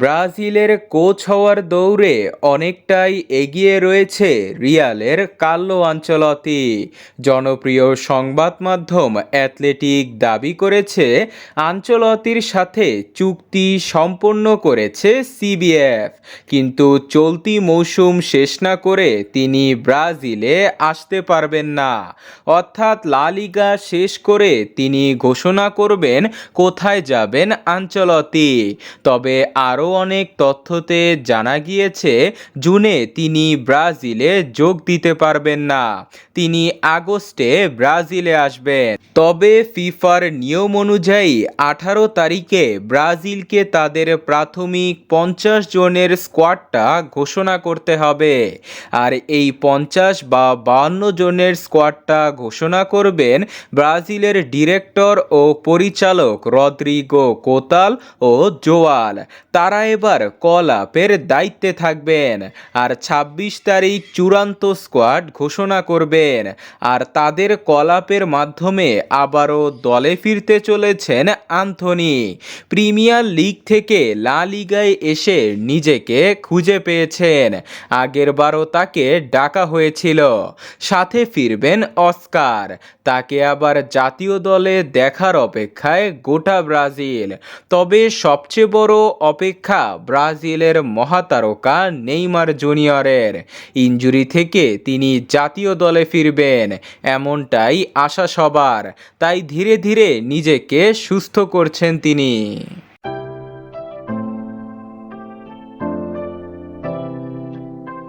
ব্রাজিলের কোচ হওয়ার দৌড়ে অনেকটাই এগিয়ে রয়েছে রিয়ালের কার্লো আঞ্চলতি। জনপ্রিয় সংবাদ মাধ্যম অ্যাথলেটিক দাবি করেছে, আঞ্চলতির সাথে চুক্তি সম্পন্ন করেছে সিবিএফ। কিন্তু চলতি মৌসুম শেষ না করে তিনি ব্রাজিলে আসতে পারবেন না। অর্থাৎ লা লিগা শেষ করে তিনি ঘোষণা করবেন, কোথায় যাবেন আঞ্চলতি। তবে আরও অনেক তথ্যতে জানা গিয়েছে, জুনে তিনি ব্রাজিলে যোগ দিতে পারবেন না। তিনি আগস্টে ব্রাজিলে আসবেন। তবে ফিফার নিয়ম অনুযায়ী আঠারো তারিখে ব্রাজিলকে তাদের প্রাথমিক পঞ্চাশ জনের স্কোয়াডটা ঘোষণা করতে হবে। আর এই পঞ্চাশ বা বাহান্ন জনের স্কোয়াডটা ঘোষণা করবেন ব্রাজিলের ডিরেক্টর ও পরিচালক রদ্রিগো কোতাল ও জোয়াল। তারা এবার কল আপের দায়িত্বে থাকবেন। আর ছাব্বিশ তারিখ চূড়ান্ত স্কোয়াড ঘোষণা করবেন। আর তাদের কল আপের মাধ্যমে আবারও দলে ফিরতে চলেছেন আন্থনি। প্রিমিয়ার লিগ থেকে লা লিগায় এসে নিজেকে খুঁজে পেয়েছেন। আগেরবারও তাকে ডাকা হয়েছিল। সাথে ফিরবেন অস্কার। তাকে আবার জাতীয় দলে দেখার অপেক্ষায় গোটা ব্রাজিল। তবে সবচেয়ে বড় অপেক্ষা ব্রাজিলের মহাতারকা নেইমার জুনিয়রের। ইঞ্জুরি থেকে তিনি জাতীয় দলে ফিরবেন, এমনটাই আশা সবার। তাই ধীরে ধীরে নিজেকে সুস্থ করছেন তিনি।